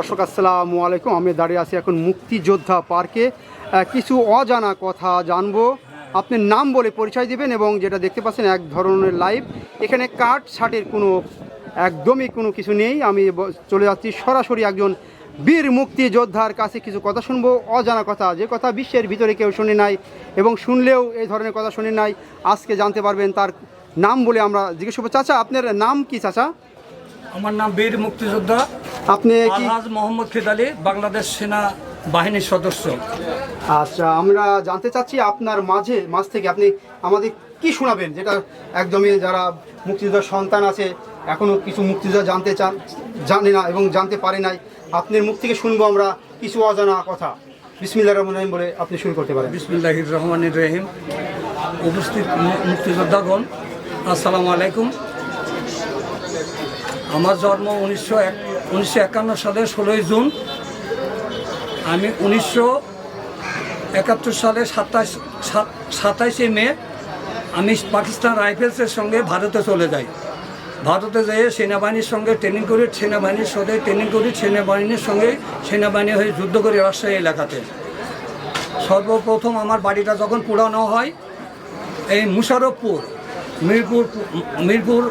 দর্শক, আসসালামু আলাইকুম। আমি দাঁড়িয়ে আছি এখন মুক্তিযোদ্ধা পার্কে। কিছু অজানা কথা জানব। আপনি নাম বলে পরিচয় দিবেন এবং যেটা দেখতে পাচ্ছেন এক ধরনের লাইভ। এখানে কাঠ ছাটের কোনো, একদমই কোনো কিছু নেই। আমি চলে যাচ্ছি সরাসরি একজন বীর মুক্তিযোদ্ধার কাছে কিছু কথা শুনব, অজানা কথা। যে কথা বিশ্বের ভিতরে কেউ শুনে নাই এবং শুনলেও এই ধরনের কথা শুনে নাই, আজকে জানতে পারবেন তার নাম বলে আমরা জিজ্ঞেস করব। চাচা, আপনার নাম কি, চাচা? আমার নাম বীর মুক্তিযোদ্ধা। আপনি কি আলহাজ মোহাম্মদ খিদালি বাংলাদেশ সেনা বাহিনীর সদস্য। আচ্ছা আমরা জানতে চাচ্ছি আপনার মাঝে মাঝ থেকে আপনি আমাদের কি শোনাবেন যেটা একদমই যারা মুক্তিযোদ্ধার সন্তান আছে এখনও কিছু মুক্তিযোদ্ধা জানতে চান জানে না এবং জানতে পারে নাই। আপনার মুখ থেকে শুনব আমরা কিছু অজানা কথা। বিসমিল্লা রহমান রহিম বলে আপনি শুরু করতে পারেন। বিসমুল্লাহির রহমানির রহিম। উপস্থিত মুক্তিযোদ্ধাগণ আসসালামু আলাইকুম। আমার জন্ম উনিশশো এক, উনিশশো একান্ন সালের ষোলোই জুন। আমি উনিশশো একাত্তর সালে সাতাশ সাতাইশে মে আমি পাকিস্তান রাইফেলসের সঙ্গে ভারতে চলে যাই। ভারতে যেয়ে সেনাবাহিনীর সঙ্গে ট্রেনিং করি, সেনাবাহিনীর সাথে ট্রেনিং করি, সেনাবাহিনীর সঙ্গে সেনাবাহিনী হয়ে যুদ্ধ করি রাজশাহী এলাকাতে। সর্বপ্রথম আমার বাড়িটা যখন পুরানো হয়, এই মুশারফপুর মিরপুর মিরপুর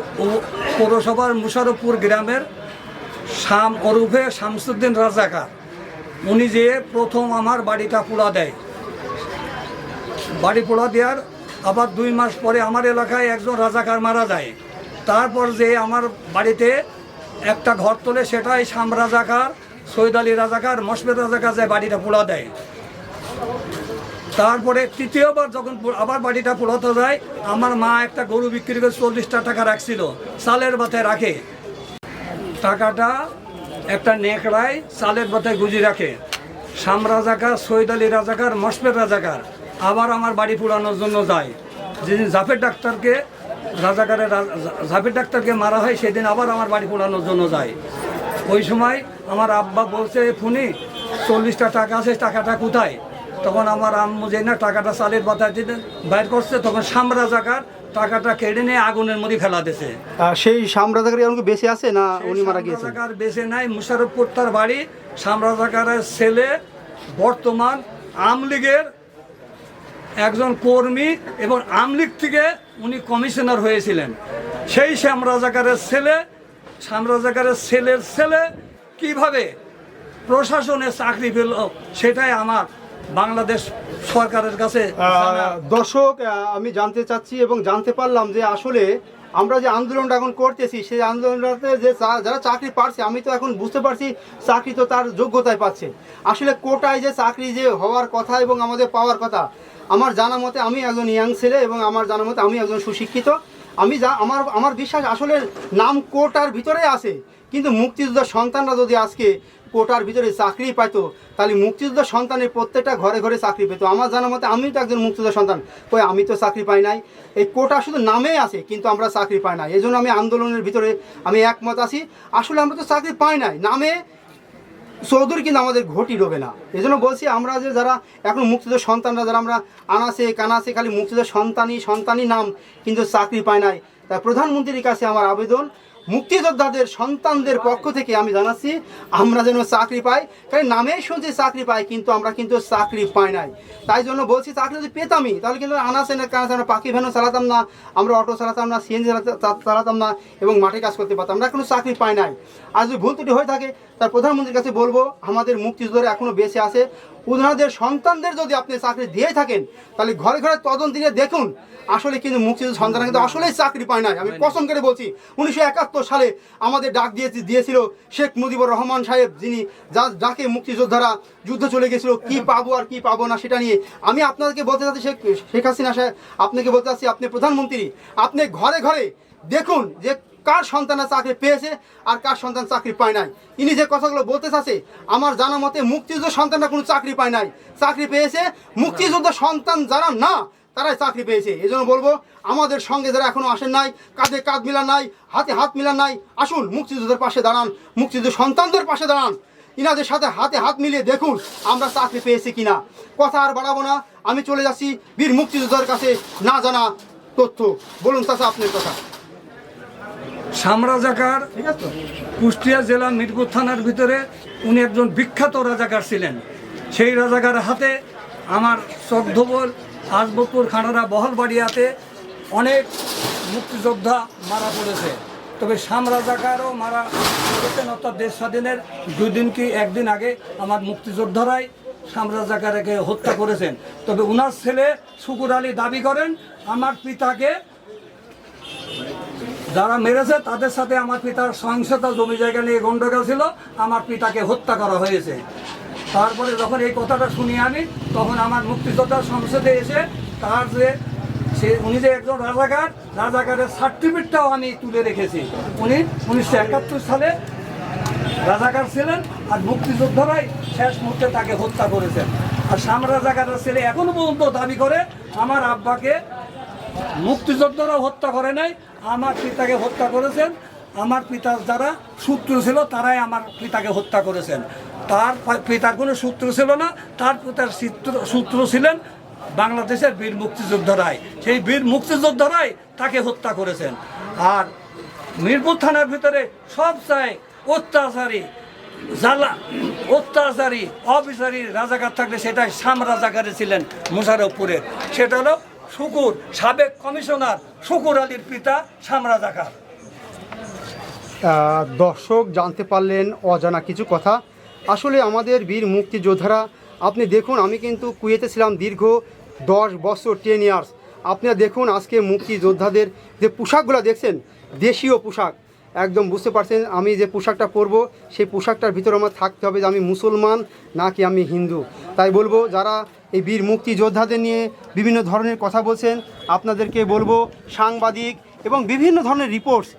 পৌরসভার মুশারফপুর গ্রামের শাম ওরুফে শামসুদ্দিন রাজাকার। উনি যে প্রথম আমার বাড়িটা পোড়া দেয়। বাড়ি পোড়া দেওয়ার আবার দুই মাস পরে আমার এলাকায় একজন রাজাকার মারা যায়। তারপর যে আমার বাড়িতে একটা ঘর তোলে, সেটাই শাম রাজাকার, সৈয়দ আলী রাজাকার মশমেদ রাজাকার যে বাড়িটা পোড়া দেয়। তারপরে তৃতীয়বার যখন আবার বাড়িটা পোড়াতে যায়, আমার মা একটা গরু বিক্রি করে চল্লিশটা টাকা রাখছিল চালের বাতায় রাখে। টাকাটা একটা নেকড়ায় চালের বাতায় গুজি রাখে। শাম রাজাকার সৈয়দ আলী রাজাকার মশমের রাজাকার আবার আমার বাড়ি পুরানোর জন্য যায়। যেদিন জাফের ডাক্তারকে, রাজাকারের জাফের ডাক্তারকে মারা হয়, সেদিন আবার আমার বাড়ি পোড়ানোর জন্য যায়। ওই সময় আমার আব্বা বলছে, ফোনে, চল্লিশটা টাকা আছে, টাকাটা কোথায়? তখন আমার আম্মু যে না টাকাটা চালের বাতায় দিতে বাইর করছে তখন শাম রাজাকার টাকাটা কেড়ে নিয়ে আগুনের মধ্যে ফেলা দিছে সেই সাম্রাজ্যকারী আমাকে বেঁচে আছে না উনি মারা গিয়েছেন? সামরাজাকার বেঁচে নাই মুশারফপুর তার বাড়ি। সামরাজাকারের ছেলে বর্তমান আমলীগের একজন কর্মী এবং আমলীগ থেকে উনি কমিশনার হয়েছিলেন। সেই সামরাজাকারের ছেলে সামরাজাকারের ছেলের ছেলে কীভাবে প্রশাসনে চাকরি পেল সেটাই আমার বাংলাদেশ সরকারের কাছে দর্শক আমি জানতে চাচ্ছি এবং জানতে পারলাম যে আসলে আমরা যে আন্দোলনটা এখন করতেছি, সেই আন্দোলনটাতে যে যারা চাকরি পাচ্ছে, আমি তো এখন বুঝতে পারছি চাকরি তো তার যোগ্যতায় পাচ্ছে। আসলে কোটায় যে চাকরি যে হওয়ার কথা এবং আমাদের পাওয়ার কথা, আমার জানা মতে আমি একজন ইয়াং ছেলে এবং আমার জানা মতে আমি একজন সুশিক্ষিত। আমি যা, আমার আমার বিশ্বাস আসলে নাম কোটার ভিতরে আছে। কিন্তু মুক্তিযোদ্ধার সন্তানরা যদি আজকে কোটার ভিতরে চাকরি পাইতো, তাহলে মুক্তিযোদ্ধার সন্তানের প্রত্যেকটা ঘরে ঘরে চাকরি পেতো। আমার জানা মতে আমি তো একজন মুক্তিযোদ্ধার সন্তান। কই, আমি তো চাকরি পাই নাই। এই কোটা শুধু নামে আছে, কিন্তু আমরা চাকরি পাই নাই। এই জন্য আমি আন্দোলনের ভিতরে আমি একমত আছি। আসলে আমরা তো চাকরি পাই নাই। নামে চৌধুরী কিন্তু আমাদের ঘটি ডোবে না। এই জন্য বলছি, আমরা যে যারা এখন মুক্তিযোদ্ধার সন্তানরা, যারা আমরা আনাসে কানাসে খালি মুক্তিযোদ্ধার সন্তানই সন্তানই নাম, কিন্তু চাকরি পায় নাই। তাই প্রধানমন্ত্রীর কাছে আমার আবেদন মুক্তিযোদ্ধাদের সন্তানদের পক্ষ থেকে আমি জানাচ্ছি, আমরা যেন চাকরি পাই। কারণ নামেই শুনছি চাকরি পাই, কিন্তু আমরা কিন্তু চাকরি পাই নাই। তাই জন্য বলছি, চাকরি যদি পেতামই, তাহলে কিন্তু আনাসে না কানাসে আমরা পাখি ভ্যানও চালাতাম না, আমরা অটো চালাতাম না, সিএনজি চালাতাম না, এবং মাঠে কাজ করতে পারতাম আমরা এখনও চাকরি পাই নাই। আর যদি ভুল ত্রুটি হয়ে থাকে, তার প্রধানমন্ত্রীর কাছে বলব, আমাদের মুক্তিযোদ্ধারা এখনও বেঁচে আছে। ওনাদের সন্তানদের যদি আপনি চাকরি দিয়ে থাকেন, তাহলে ঘরে ঘরে তদন্ত দিয়ে দেখুন, আসলে কিন্তু মুক্তিযুদ্ধ সন্তান কিন্তু আসলেই চাকরি পায় নাই। আমি পছন্দ করে বলছি, উনিশশো একাত্তর সালে আমাদের ডাক দিয়েছি, দিয়েছিল শেখ মুজিবুর রহমান সাহেব, যিনি যা, যাকে মুক্তিযোদ্ধারা যুদ্ধ চলে গেছিল, কি পাবো আর কি পাবো না সেটা নিয়ে। আমি আপনাদেরকে বলতে চাচ্ছি, শেখ শেখ হাসিনা সাহেব, আপনাকে বলতে চাচ্ছি, আপনি প্রধানমন্ত্রী, আপনি ঘরে ঘরে দেখুন যে কার সন্তানের চাকরি পেয়েছে আর কার সন্তান চাকরি পায় নাই? ইনি যে কথাগুলো বলতে চাচ্ছে, আমার জানা মতে মুক্তিযুদ্ধ সন্তানরা কোনো চাকরি পায় নাই। চাকরি পেয়েছে, মুক্তিযুদ্ধ সন্তান যারা না, তারাই চাকরি পেয়েছে। এই জন্য বলব, আমাদের সঙ্গে যারা এখনও আসেন নাই, কাঁধে কাঁধ মিলান নাই, হাতে হাত মিলান নাই, আসুন মুক্তিযুদ্ধের পাশে দাঁড়ান, মুক্তিযুদ্ধ সন্তানদের পাশে দাঁড়ান। ইনাদের সাথে হাতে হাত মিলিয়ে দেখুন আমরা চাকরি পেয়েছি কিনা। কথা আর বাড়াবো না, আমি চলে যাচ্ছি বীর মুক্তিযোদ্ধার কাছে না জানা তথ্য। বলুন চাচা, আপনার কথা। সামরাজাকার? কুষ্টিয়া জেলা মিরপুর থানার ভিতরে উনি একজন বিখ্যাত রাজাকার ছিলেন। সেই রাজাকার হাতে আমার চকধবল আসবপুর খানারা বহলবাড়িয়াতে অনেক মুক্তিযোদ্ধা মারা পড়েছে। তবে শাম রাজাকারও মারা পড়েছেন অর্থাৎ দেশ স্বাধীনের দুই দিন কি একদিন আগে আমার মুক্তিযোদ্ধারাই শাম রাজাকারকে হত্যা করেছেন। তবে উনার ছেলে শুকুর আলী দাবি করেন আমার পিতাকে যারা মেরেছে, তাদের সাথে আমার পিতার সহিংসতা, জমি জায়গা নিয়ে গন্ডগোল ছিল, আমার পিতাকে হত্যা করা হয়েছে। তারপরে যখন এই কথাটা শুনি আমি, তখন আমার মুক্তিযোদ্ধা সংসদে এসে তার যে, সে, উনি যে একজন রাজাকার, রাজাকারের সার্টিফিকেটটাও আমি তুলে রেখেছি। উনি উনিশশো একাত্তর সালে রাজাকার ছিলেন আর মুক্তিযোদ্ধারাই শেষ মুহূর্তে তাকে হত্যা করেছেন। আর শাম রাজাকারের ছেলে এখনও পর্যন্ত দাবি করে, আমার আব্বাকে মুক্তিযোদ্ধারাও হত্যা করে নাই আমার পিতাকে হত্যা করেছেন, আমার পিতার যারা সূত্র ছিল তারাই আমার পিতাকে হত্যা করেছেন। তার পিতার কোনো সূত্র ছিল না, তার পিতার সূত্র ছিলেন বাংলাদেশের বীর মুক্তিযোদ্ধারাই সেই বীর মুক্তিযোদ্ধারাই তাকে হত্যা করেছেন। আর মিরপুর থানার ভিতরে সব চাই অত্যাচারী জ্বালা অত্যাচারী অবিচারী রাজাকার থাকলে সেটা সাম রাজাকারে ছিলেন মুশারফপুরের। সেটা হলো শুকুর, সাবেক কমিশনার শুকুর আলীর পিতা সাম রাজাকার দর্শক, জানতে পারলেন অজানা কিছু কথা। আসলে আমাদের বীর মুক্তিযোদ্ধারা, আপনি দেখুন, আমি কিন্তু কুয়েতে ছিলাম দীর্ঘ দশ বছর টেন ইয়ার্স আপনারা দেখুন, আজকে মুক্তিযোদ্ধাদের যে পোশাকগুলো দেখছেন, দেশীয় পোশাক। একদম বুঝতে পারছেন আমি যে পোশাকটা পরবো, সেই পোশাকটার ভিতরে আমার থাকতে হবে যে আমি মুসলমান নাকি আমি হিন্দু। তাই বলব, যারা এই বীর মুক্তিযোদ্ধাদের নিয়ে বিভিন্ন ধরনের কথা বলছেন, আপনাদেরকে বলব সাংবাদিক এবং বিভিন্ন ধরনের রিপোর্টস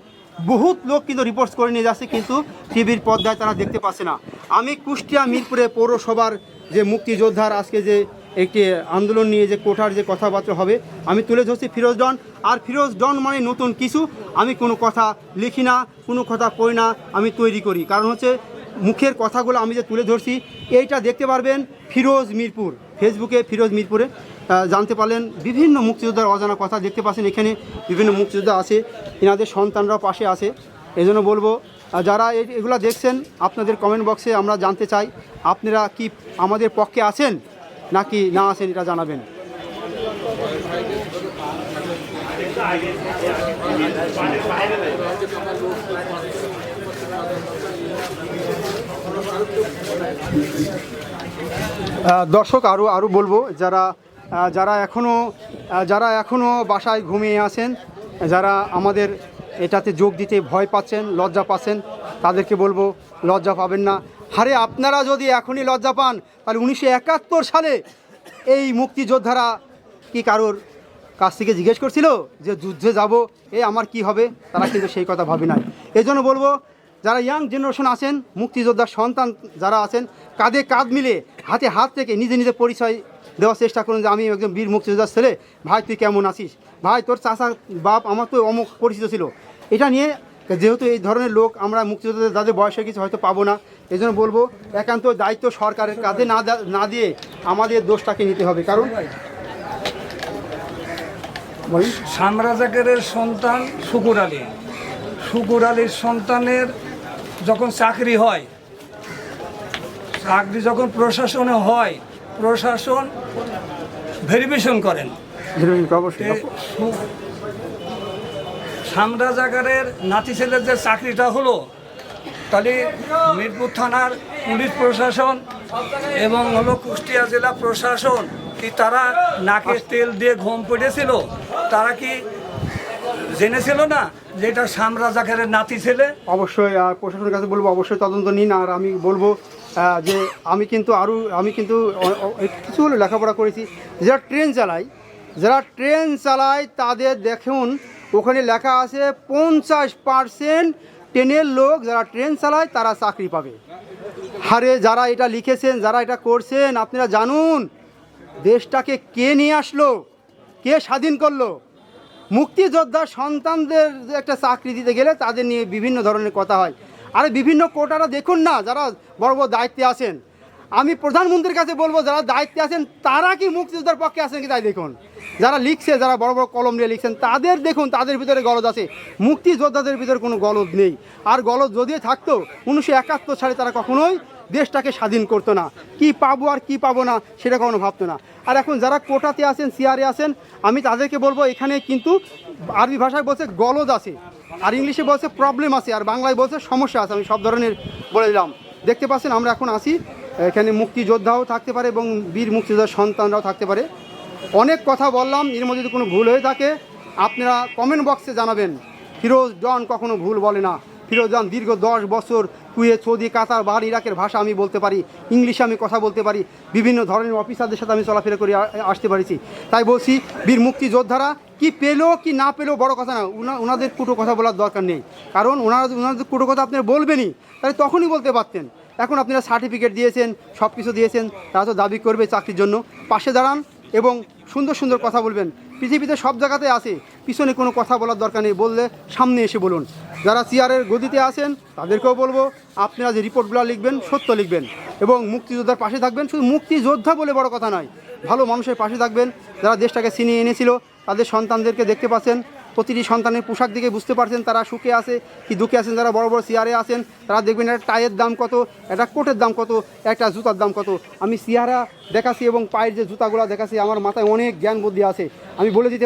বহুত লোক কিন্তু রিপোর্টস করে নিয়ে যাচ্ছে, কিন্তু টিভির পর্দায় তারা দেখতে পাচ্ছে না। আমি কুষ্টিয়া মিরপুরে পৌরসভার যে মুক্তিযোদ্ধার আজকে যে একটি আন্দোলন নিয়ে যে কোঠার যে কথাবার্তা হবে, আমি তুলে ধরছি ফিরোজ ডন। আর ফিরোজ ডন মানে নতুন কিছু, আমি কোনো কথা লিখি না, কোনো কথা পড়ি না, আমি তৈরি করি। কারণ হচ্ছে, মুখের কথাগুলো আমি যে তুলে ধরছি, এইটা দেখতে পারবেন ফিরোজ মিরপুর। ফেসবুকে ফিরোজ মিরপুরে জানতে পারলেন বিভিন্ন মুক্তিযোদ্ধার অজানা কথা দেখতে পাচ্ছেন। এখানে বিভিন্ন মুক্তিযোদ্ধা আছে, এনাদের সন্তানরাও পাশে আছে। এই জন্য বলব যারা এগুলো দেখছেন, আপনাদের কমেন্ট বক্সে আমরা জানতে চাই, আপনারা কি আমাদের পক্ষে আছেন? নাকি না আছেন এটা জানাবেন। দর্শক আরও আরও বলব, যারা যারা এখনও যারা এখনও বাসায় ঘুমিয়ে আছেন, যারা আমাদের এটাতে যোগ দিতে ভয় পাচ্ছেন, লজ্জা পাচ্ছেন, তাদেরকে বলব, লজ্জা পাবেন না। হারে আপনারা যদি এখনই লজ্জা পান, তাহলে উনিশশো একাত্তর সালে এই মুক্তিযোদ্ধারা কি কারোর কাছ থেকে জিজ্ঞেস করছিল যে যুদ্ধে যাব, এ আমার কি হবে? তারা কিন্তু সেই কথা ভাবে নাই। এই জন্য বলব, যারা ইয়াং জেনারেশন আছেন, মুক্তিযোদ্ধার সন্তান যারা আছেন, কাঁধে কাঁধ মিলে হাতে হাত থেকে নিজে নিজে পরিচয় দেওয়ার চেষ্টা করুন যে আমি একজন বীর মুক্তিযোদ্ধার ছেলে। ভাই, তুই কেমন আছিস? ভাই, তোর চাচা বাপ আমার তো অমুক পরিচিত ছিল। এটা নিয়ে যেহেতু এই ধরনের লোক আমরা মুক্তিযোদ্ধাদের, যাদের বয়সে গেছে হয়তো পাবো না। এই জন্য বলব একান্ত দায়িত্ব সরকারের কাঁধে না না দিয়ে আমাদের দোষটাকে নিতে হবে। কারণ শাম সন্তান শুকুর আলী। শুকুর আলীর সন্তানের যখন চাকরি হয় চাকরি যখন প্রশাসনে হয় প্রশাসন ভেরিফিকেশন করেন। অবশ্যই। সু- সামরা নাতি ছেলের যে চাকরিটা হলো তাহলে মিরপুর থানার পুলিশ প্রশাসন এবং হলো কুষ্টিয়া জেলা প্রশাসন কি তারা নাকে তেল দিয়ে ঘুম পড়েছিল তারা কি জেনেছিল না যে এটা সামরা জাগারের নাতি ছেলে? অবশ্যই আহ, প্রশাসনের কাছে বলব অবশ্যই তদন্ত নিন আর আমি বলব যে আমি কিন্তু আরও আমি কিন্তু কিছু হলো লেখাপড়া করেছি। যারা ট্রেন চালায় যারা ট্রেন চালায় তাদের দেখুন ওখানে লেখা আছে পঞ্চাশ পার্সেন্ট ট্রেনের লোক যারা ট্রেন চালায় তারা চাকরি পাবে। হারে যারা এটা লিখেছেন, যারা এটা করছেন, আপনারা জানুন, দেশটাকে কে নিয়ে আসলো, কে স্বাধীন করল? মুক্তিযোদ্ধার সন্তানদের একটা চাকরি দিতে গেলে তাদের নিয়ে বিভিন্ন ধরনের কথা হয়। আর বিভিন্ন কোটারা দেখুন না, যারা বড় বড় দায়িত্বে আছেন। আমি প্রধানমন্ত্রীর কাছে বলব, যারা দায়িত্বে আছেন, তারা কি মুক্তিযোদ্ধার পক্ষে আছেন কি তাই দেখুন। যারা লিখছে, যারা বড় বড় কলম নিয়ে লিখছেন, তাদের দেখুন, তাদের ভিতরে গলদ আছে। মুক্তিযোদ্ধাদের ভিতরে কোনো গলদ নেই। আর গলদ যদিও থাকতো, উনিশশো একাত্তর সালে তারা কখনোই দেশটাকে স্বাধীন করতো না। কি পাবো আর কি পাবো না, সেটা কখনো ভাবতো না। আর এখন যারা কোটাতে আছেন, সিআরে আছেন, আমি তাদেরকে বলব, এখানে কিন্তু আরবি ভাষায় বলছে গলদ আছে। আর ইংলিশে বলছে প্রবলেম আছে। আর বাংলায় বলছে সমস্যা আছে। আমি সব ধরনের বলে দিলাম। দেখতে পাচ্ছেন, আমরা এখন আসি এখানে মুক্তিযোদ্ধাও থাকতে পারে এবং বীর মুক্তিযোদ্ধার সন্তানরাও থাকতে পারে। অনেক কথা বললাম, এর মধ্যে যদি কোনো ভুল হয়ে থাকে, আপনারা কমেন্ট বক্সে জানাবেন। ফিরোজ ডন কখনো ভুল বলে না। ফিরোজ ডন দীর্ঘ দশ বছর কুয়ে সৌদি, কাতার বাহার ইরাকের ভাষা আমি বলতে পারি, ইংলিশে আমি কথা বলতে পারি, বিভিন্ন ধরনের অফিসারদের সাথে আমি চলাফেরা করে আসতে পারিছি। তাই বলছি, বীর মুক্তিযোদ্ধারা কি পেল কি না পেল বড় কথা না ওনাদের কুটো কথা বলার দরকার নেই। কারণ ওনারা ওনাদের কুটো কথা আপনারা বলবেনই, তাহলে তখনই বলতে পারতেন। এখন আপনারা সার্টিফিকেট দিয়েছেন সব কিছু দিয়েছেন, তারা তো দাবি করবে চাকরির জন্য। পাশে দাঁড়ান এবং সুন্দর সুন্দর কথা বলবেন। পৃথিবীতে সব জায়গাতে আছে, পিছনে কোনো কথা বলার দরকার নেই বললে সামনে এসে বলুন। যারা চেয়ারের গদিতে আছেন, তাদেরকেও বলব, আপনারা যে রিপোর্টগুলো লিখবেন, সত্য লিখবেন এবং মুক্তিযোদ্ধার পাশে থাকবেন। শুধু মুক্তিযোদ্ধা বলে বড় কথা নয়, ভালো মানুষের পাশে থাকবেন। যারা দেশটাকে ছিনিয়ে এনেছিল, তাদের সন্তানদেরকে দেখতে পাচ্ছেন। প্রতিটি সন্তানের পোশাক দিকে বুঝতে পারছেন তারা সুখে আছে কি দুঃখে আছেন, যারা বড় বড় চেয়ারে আছেন, তারা দেখবেন একটা টায়ের দাম কত, একটা কোটের দাম কত, একটা জুতার দাম কত। আমি সিয়ারা দেখাছি এবং পায়ের যে জুতাগুলো দেখাচ্ছি, আমার মাথায় অনেক জ্ঞান বুদ্ধি আছে। আমি বলে দিতে